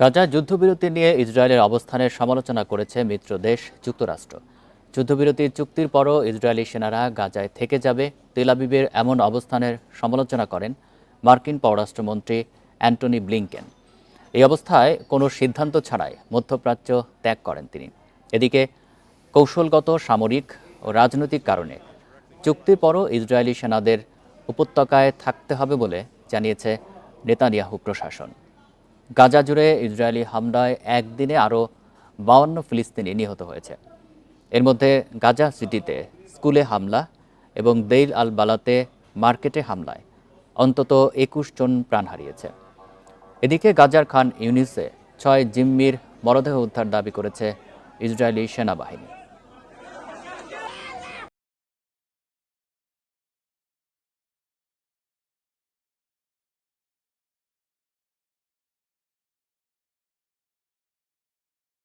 গাজা যুদ্ধবিরতি নিয়ে ইসরায়েলের অবস্থানের সমালোচনা করেছে মিত্র দেশ, যুক্তরাষ্ট্র। যুদ্ধবিরতি চুক্তির পরও ইসরায়েলি সেনারা গাজায় থেকে যাবে। তেলাবিবের এমন অবস্থানের সমালোচনা করেন মার্কিন পররাষ্ট্রমন্ত্রী অ্যান্টনি ব্লিংকেন। এই অবস্থায় কোনো সিদ্ধান্ত ছাড়াই মধ্যপ্রাচ্য ত্যাগ করেন তিনি। এদিকে, কৌশলগত, সামরিক ও রাজনৈতিক কারণে চুক্তির পরও ইসরায়েলি সেনাদের উপত্যকায় থাকতে হবে বলে জানিয়েছে নেতানিয়াহু প্রশাসন। গাজা জুড়ে ইসরায়েলি হামলায় একদিনে আরও বাউন্ন ফিলিস্তিনি নিহত হয়েছে। এর মধ্যে গাজা সিটিতে স্কুলে হামলা এবং দেইল আল বালাতে মার্কেটে হামলায় অন্তত একুশ জন প্রাণ হারিয়েছে। এদিকে গাজার খান ইউনিসে ছয় জিম্মির মরদেহ উদ্ধার দাবি করেছে ইসরায়েলি সেনাবাহিনী।